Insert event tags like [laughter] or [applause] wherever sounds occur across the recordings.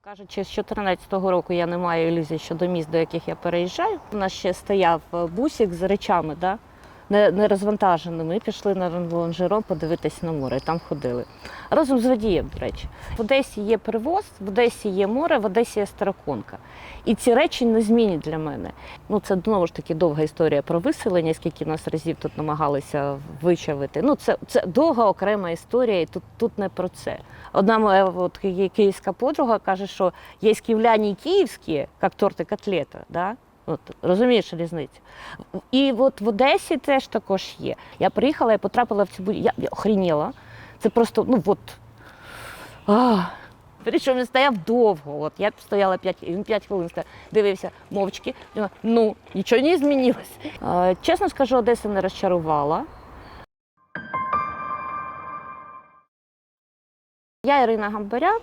Кажучи, з 2014 року я не маю ілюзій щодо міст, до яких я переїжджаю. У нас ще стояв е, бусик з речами, да? Не, не розвантаженими. Ми пішли на Ранжерон подивитись на море, там ходили. Разом з водієм, до речі. В Одесі є привоз, в Одесі є море, в Одесі є староконка. І ці речі незмінні для мене. Ну, це знову ж таки довга історія про виселення, скільки нас разів тут намагалися вичавити. Ну, це, це довга окрема історія, і тут, тут не про це. Одна моя от, київська подруга каже, що є київляні київські, як торти котлета. Да? От, розумієш різницю? І от в Одесі теж також є. Я приїхала і потрапила в цю будівлю. Я, я охреніла. Це просто, ну от. А, Причому він стояв довго. От я стояла 5, він 5 хвилин стояв, дивився мовчки. Ну, нічого не змінилось. Чесно скажу, Одеса не розчарувала. Я Ірина Гамбаря.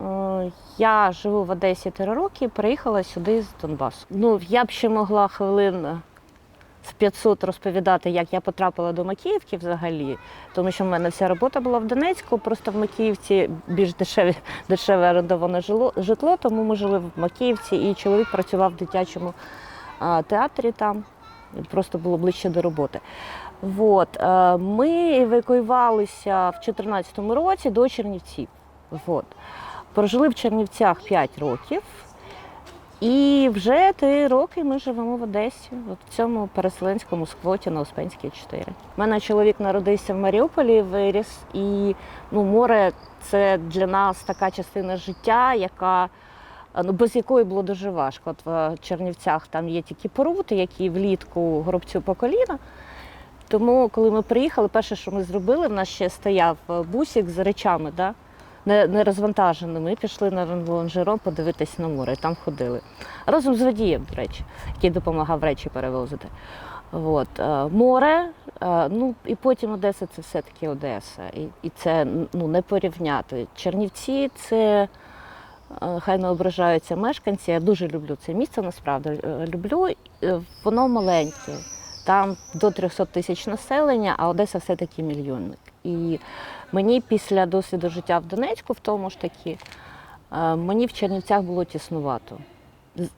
Е, Я живу в Одесі три роки, приїхала сюди з Донбасу. Ну, я б ще могла хвилин з 500 розповідати, як я потрапила до Макіївки взагалі, тому що в мене вся робота була в Донецьку, просто в Макіївці більш дешеві, дешеве орендоване житло, тому ми жили в Макіївці, і чоловік працював в дитячому театрі там, просто було ближче до роботи. От, е, ми евакуювалися в 2014 році до Чернівців. От. Прожили в Чернівцях 5 років. І вже три роки ми живемо в Одесі, от в цьому переселенському сквоті на Успенській 4. У мене чоловік народився в Маріуполі, виріс, і ну, море це для нас така частина життя, яка ну, без якої було дуже важко. От в Чернівцях там є тільки порути, які влітку горобцю по коліна. Тому, коли ми приїхали, перше, що ми зробили, в нас ще стояв бусик з речами, да? Не, не розвантаженими. Ми пішли на Ранжерон подивитись на море, і там ходили. Разом з водієм, до речі, який допомагав речі перевозити. От. е, Море, е, ну і потім Одеса це все-таки Одеса. І, і це ну, не порівняти. Чернівці це. е, Хай не ображаються мешканці. Я дуже люблю це місце, насправді люблю. Воно маленьке. Там до 300 тисяч населення, а Одеса все-таки мільйонник. І мені після досвіду життя в Донецьку, в тому ж таки, е, мені в Чернівцях було тіснувато.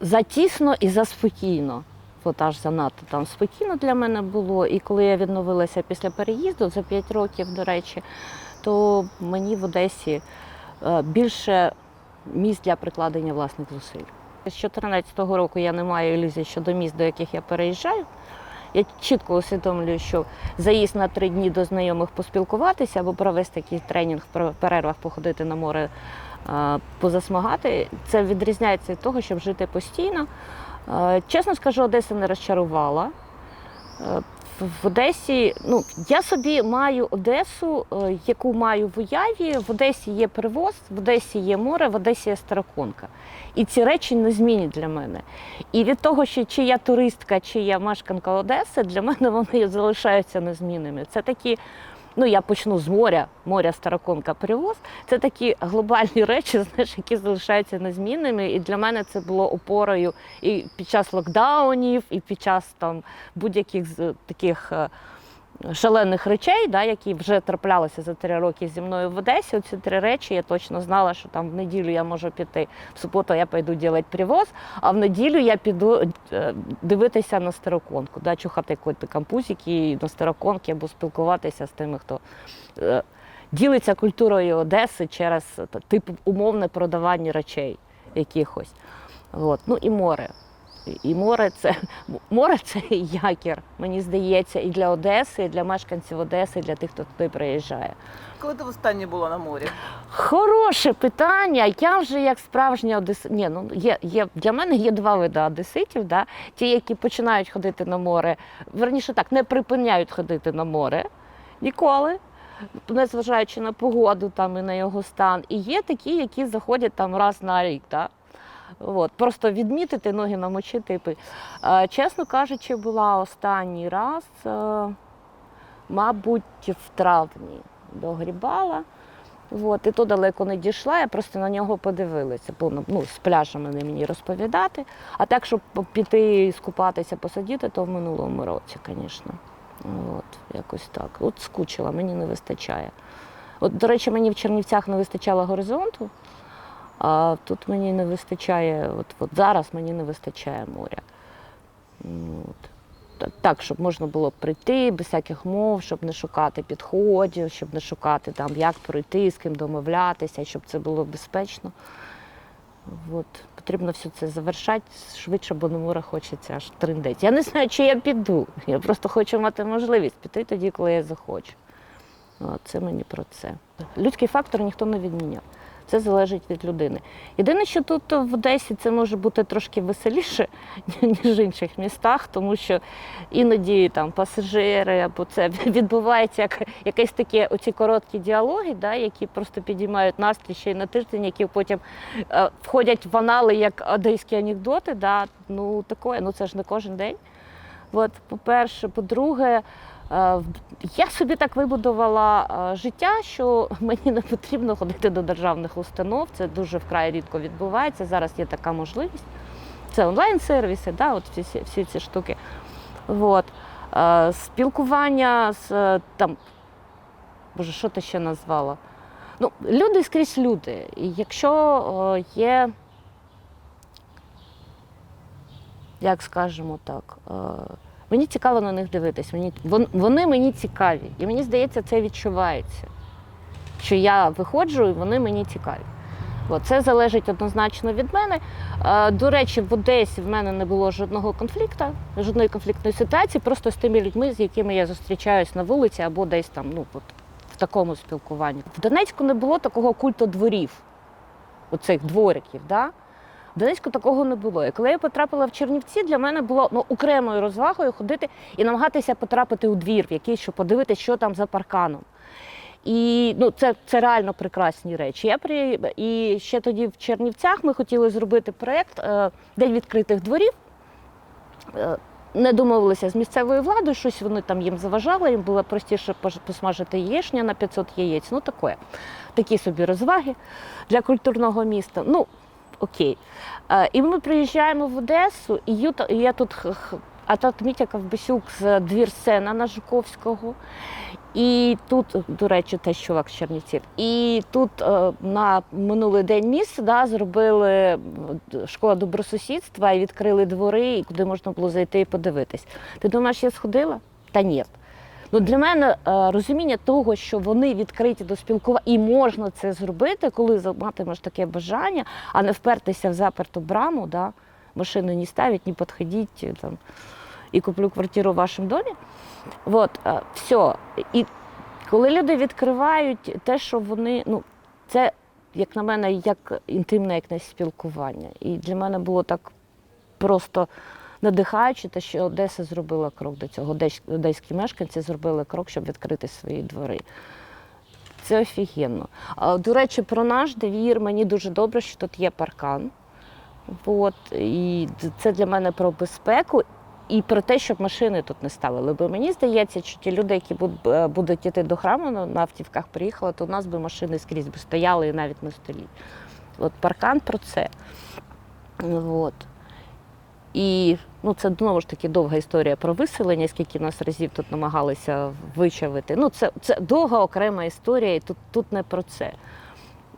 Затісно і заспокійно. От аж занадто там спокійно для мене було. І коли я відновилася після переїзду за 5 років, до речі, то мені в Одесі е, більше місць для прикладення власних зусиль. З 2014 року я не маю ілюзій щодо міст, до яких я переїжджаю. Я чітко усвідомлюю, що заїзд на три дні до знайомих поспілкуватися або провести якийсь тренінг в перервах, походити на море, позасмагати. Це відрізняється від того, щоб жити постійно. Чесно скажу, Одеса не розчарувала. В- В Одесі, ну я собі маю Одесу, е, яку маю в уяві. В Одесі є привоз, в Одесі є море, в Одесі є староконка. І ці речі не змінні для мене. І від того, що чи я туристка, чи я мешканка Одеси, для мене вони залишаються незмінними. Це такі, ну я почну з моря, моря староконка привоз. Це такі глобальні речі, [laughs] знаєш, які залишаються незмінними. І для мене це було опорою і під час локдаунів, і під час там будь-яких таких. Шалених речей, да, які вже траплялися за три роки зі мною в Одесі. Оці три речі я точно знала, що там в неділю я можу піти. В суботу я пойду робити привоз, а в неділю я піду е, дивитися на староконку, да, чухати коти кампусики на староконки або спілкуватися з тими, хто е, ділиться культурою Одеси через типу умовне продавання речей якихось. От. Ну і море. І море це море це якір, мені здається, і для Одеси, і для мешканців Одеси, і для тих, хто туди приїжджає. Коли ти востаннє була на морі? Хороше питання. Я вже як справжня одес... Ні, ну є, є для мене є два види одеситів. Да? Ті, які починають ходити на море, верніше так, не припиняють ходити на море ніколи. Незважаючи на погоду там і на його стан. І є такі, які заходять там раз на рік. Да? От, просто відмітити, ноги намочити. і пи- Чесно кажучи, була останній раз, е, мабуть, в травні догрібала. От, і то далеко не дійшла, я просто на нього подивилася. Бо ну, з пляжами не мені розповідати. А так, щоб піти скупатися, посидіти, то в минулому році, звісно. От, якось так. От скучила, мені не вистачає. От, до речі, мені в Чернівцях не вистачало горизонту. А тут мені не вистачає, от, от зараз мені не вистачає моря. От. Так, щоб можна було прийти без всяких мов, щоб не шукати підходів, щоб не шукати там, як пройти, з ким домовлятися, щоб це було безпечно. От. Потрібно все це завершати швидше, бо на море хочеться аж триндець. Я не знаю, чи я піду. Я просто хочу мати можливість піти тоді, коли я захочу. Це мені про це. Людський фактор ніхто не відміняв. Це залежить від людини. Єдине, що тут в Одесі це може бути трошки веселіше, [laughs] ніж в інших містах, тому що іноді там пасажири або це [laughs] відбувається як якісь такі оці короткі діалоги, да, які просто підіймають настрій ще й на тиждень, які потім е, входять в анали як одеські анекдоти. Да, ну таке, ну це ж не кожен день. От, по-перше, по-друге, я собі так вибудувала е, життя, що [laughs] мені не потрібно ходити до державних установ. Це дуже вкрай рідко відбувається. Зараз є така можливість. Це онлайн-сервіси, да, от всі, всі ці штуки. От. Е, Спілкування з е, там, боже, що ти ще назвала? Ну, люди скрізь люди. І якщо е, є, як скажемо так, е, мені цікаво на них дивитись. Мені, вон- вони мені цікаві. І мені здається, це відчувається. Що я виходжу і вони мені цікаві. Це залежить однозначно від мене. Е, До речі, в Одесі в мене не було жодного конфлікту, жодної конфліктної ситуації, просто з тими людьми, з якими я зустрічаюсь на вулиці або десь там, ну от в такому спілкуванні. В Донецьку не було такого культу дворів, оцих двориків. Да? Донецьку такого не було. І коли я потрапила в Чернівці, для мене було ну, окремою розвагою ходити і намагатися потрапити у двір, в якийсь, щоб подивитися, що там за парканом. І ну, це, це реально прекрасні речі. Я при... І ще тоді в Чернівцях ми хотіли зробити проєкт е, День відкритих дворів. Е, Не домовилися з місцевою владою, щось вони там їм заважали, їм було простіше посмажити яєчня на 500 яєць. Ну, таке. Такі собі розваги для культурного міста. Ну, окей. Е, І ми приїжджаємо в Одесу, і я тут а тут Мітя Ковбасюк з двір сцена на Жуковського. І тут, до речі, теж чувак з Чернівців. І тут е, на минулий день місце да, зробили е, школа добросусідства і відкрили двори, куди можна було зайти і подивитись. Ти думаєш, я сходила? Та ні. Ну, для мене е, розуміння того, що вони відкриті до спілкування, і можна це зробити, коли матимеш таке бажання, а не впертися в заперту браму, да, машину не ставить, не підходіть е, там, і куплю квартиру в вашому домі. От, е, все. І коли люди відкривають те, що вони, ну, це, як на мене, як інтимне якесь спілкування. І для мене було так просто надихаюче, те, що Одеса зробила крок до цього. Одесь- Одеські мешканці зробили крок, щоб відкрити свої двори. Це офігенно. До речі, про наш двір мені дуже добре, що тут є паркан. От, і це для мене про безпеку і про те, щоб машини тут не ставили. Бо мені здається, що ті люди, які е, будуть йти до храму на автівках, приїхали, то у нас би машини скрізь би стояли і навіть на столі. От паркан про це. От. І ну, це знову ж таки довга історія про виселення, скільки нас разів тут намагалися вичавити. Ну, це, це довга окрема історія, і тут, тут не про це.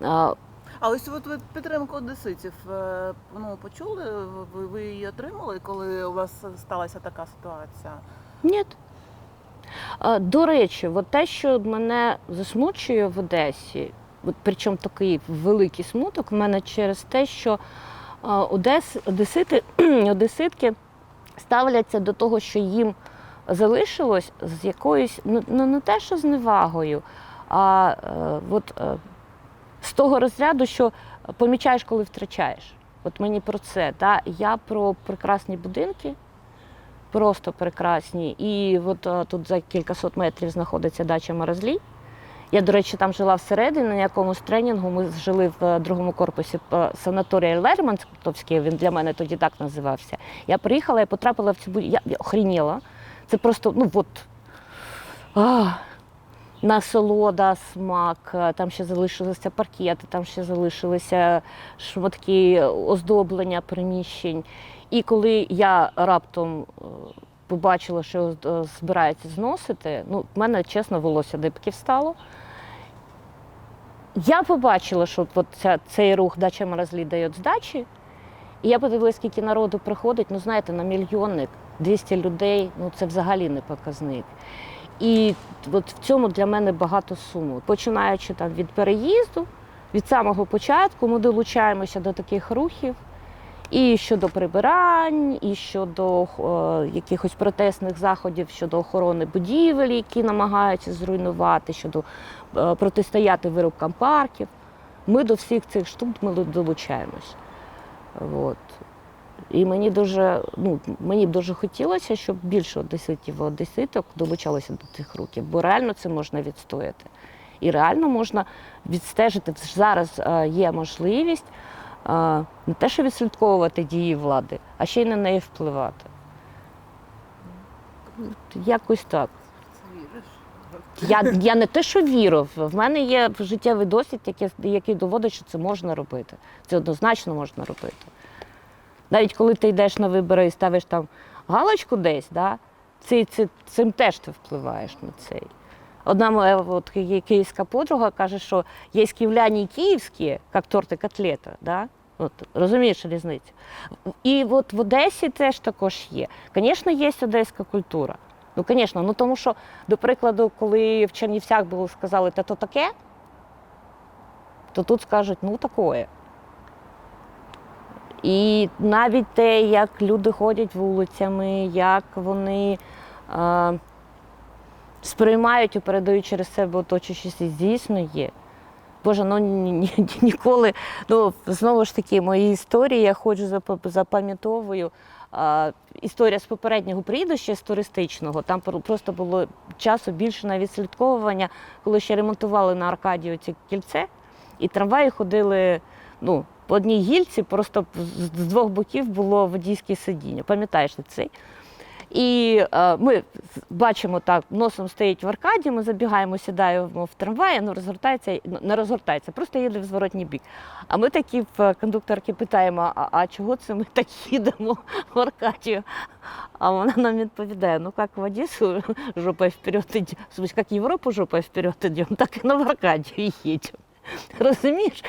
А, А ось от ви підтримку одеситів е, ну, почули? Ви, ви її отримали, коли у вас сталася така ситуація? Ні. До речі, от те, що мене засмучує в Одесі, от причому такий великий смуток в мене через те, що Одес, одесити, [clears throat] одеситки ставляться до того, що їм залишилось з якоюсь, ну ну, не те, що з невагою, а е, от, е, з того розряду, що помічаєш, коли втрачаєш. От мені про це. Да? Я про прекрасні будинки, просто прекрасні. І от е, тут за кількасот метрів знаходиться дача Морозлій. Я, до речі, там жила всередині на якомусь тренінгу. Ми жили в е, другому корпусі е, санаторія Лермонтовський, він для мене тоді так називався. Я приїхала і потрапила в цю будівлю. Я, я охрініла. Це просто, ну от. А, насолода, смак, е, там ще залишилися паркети, там ще залишилися шматки оздоблення приміщень. І коли я раптом побачила, що е, зносити, ну, в мене чесно волосся дибки встало. Я побачила, що от ця, цей рух «Дача Морозлі дає здачі. І я подивилася, скільки народу приходить. Ну, знаєте, на мільйонник 200 людей ну це взагалі не показник. І от в цьому для мене багато суму. Починаючи там від переїзду, від самого початку ми долучаємося до таких рухів. І щодо прибирань, і щодо е, якихось протестних заходів щодо охорони будівель, які намагаються зруйнувати, щодо протистояти вирубкам парків. Ми до всіх цих штук ми долучаємось. От. І мені дуже, ну, мені б дуже хотілося, щоб більше одеситів одеситок долучалося до цих рухів, бо реально це можна відстояти. І реально можна відстежити. Зараз е, є можливість е, не те, що відслідковувати дії влади, а ще й на неї впливати. Якось так. Я, я не те, що вірив. В мене є життєвий досвід, який, який доводить, що це можна робити. Це однозначно можна робити. Навіть коли ти йдеш на вибори і ставиш там галочку десь, да, це, це, цим теж ти впливаєш на цей. Одна моя от, ки- київська подруга каже, що є київляні київські, як торт і котлета. Да? От, розумієш різницю? І от в Одесі теж також є. Звісно, є одеська культура. Ну, звісно, ну тому що, до прикладу, коли в Чернівцях було сказали, та то таке, то тут скажуть, ну такое. І навіть те, як люди ходять вулицями, як вони е, сприймають і передають через себе оточуючіся, дійсно є. Боже, ну ні, ні, ніколи, ну знову ж таки, мої історії, я ходжу запа- запам'ятовую. Історія з попереднього приїду ще з туристичного. Там про- просто було часу більше на відслідковування, коли ще ремонтували на Аркадію ці кільце, і трамваї ходили ну, по одній гільці, просто з двох боків було водійське сидіння. Пам'ятаєш цей? І е, ми бачимо так, носом стоїть в аркаді, ми забігаємо, сідаємо в трамвай, ну розгортається, ну, не розгортається, просто їде в зворотній бік. А ми такі в кондукторки питаємо: а, а чого це ми так їдемо в Аркадію? А вона нам відповідає: ну як в Одесу жопою вперед як Європу жопою вперед идем, так і на Аркадію їдемо. Розумієш,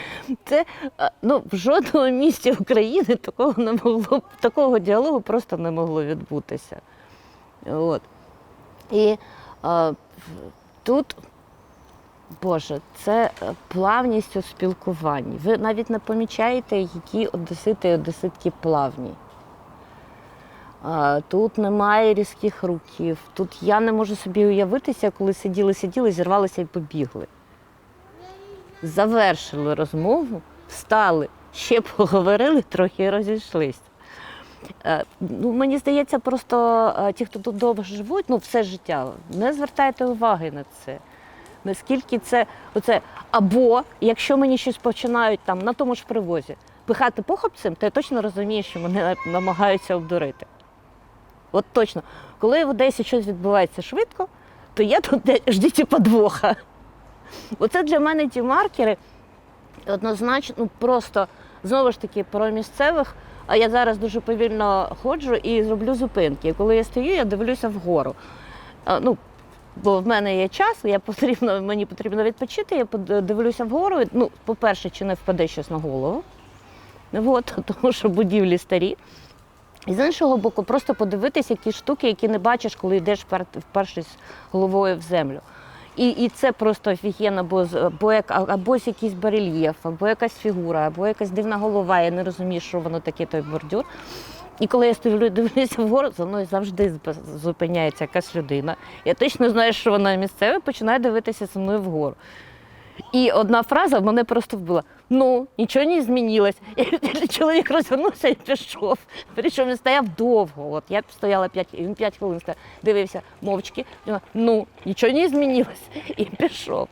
це е, ну, в жодному місті України такого не могло такого діалогу просто не могло відбутися. От. І е, в- тут, Боже, це е, плавність у спілкуванні. Ви навіть не помічаєте, які одесити і одеситки плавні. А, Тут немає різких руків. Тут я не можу собі уявитися, коли сиділи, сиділи, зірвалися і побігли. Завершили розмову, встали, ще поговорили, трохи розійшлися. Е, Ну, мені здається, просто е, ті, хто тут довго живуть, ну все життя, не звертайте уваги на це. Наскільки це оце, або якщо мені щось починають там на тому ж привозі пихати похопцем, то я точно розумію, що мене намагаються обдурити. От точно, коли в Одесі щось відбувається швидко, то я тут ждіть подвоха. Оце для мене ті маркери однозначно, ну просто знову ж таки про місцевих. А я зараз дуже повільно ходжу і зроблю зупинки. І коли я стою, я дивлюся вгору. Ну, бо в мене є час, я потрібно, мені потрібно відпочити, я дивлюся вгору. Ну, по-перше, чи не впаде щось на голову. От, [laughs] тому що будівлі старі. І з іншого боку, просто подивитися які штуки, які не бачиш, коли йдеш з головою в землю. І, і це просто офігенно, бо, бо як, або якийсь барельєф, або якась фігура, або якась дивна голова, я не розумію, що воно таке, той бордюр. І коли я стою, дивлюся вгору, за мною завжди зупиняється якась людина. Я точно знаю, що вона місцева, починає дивитися за мною вгору. І одна фраза мене просто вбила. Ну, нічого не змінилось. І чоловік розвернувся і пішов. Причому він стояв довго. От я стояла 5, він 5 хвилин стояв, дивився мовчки. Ну, нічого не змінилось. І пішов.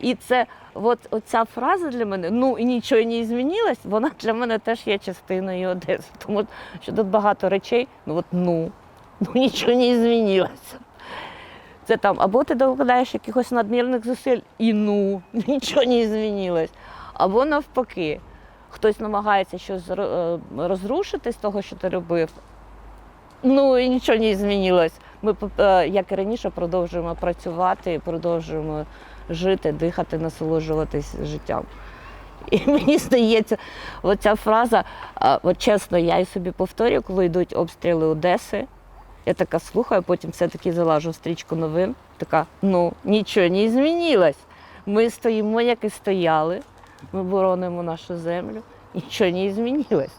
І це от оця фраза для мене, ну і нічого не змінилось, вона для мене теж є частиною Одеси. Тому що тут багато речей, ну от ну, ну нічого не змінилось. Це там або ти докладаєш якихось надмірних зусиль і ну, [laughs] нічого не змінилось. Або навпаки, хтось намагається щось е, розрушити з того, що ти робив. Ну і нічого не змінилось. Ми, е, як і раніше, продовжуємо працювати, продовжуємо жити, дихати, насолоджуватись життям. І [laughs] мені здається, оця фраза, от чесно, я і собі повторюю, коли йдуть обстріли Одеси. Я така слухаю, потім все-таки залажу стрічку новин. Така, ну нічого не змінилось. Ми стоїмо, як і стояли. Ми боронимо нашу землю. Нічого не змінилось.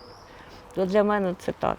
То для мене це так.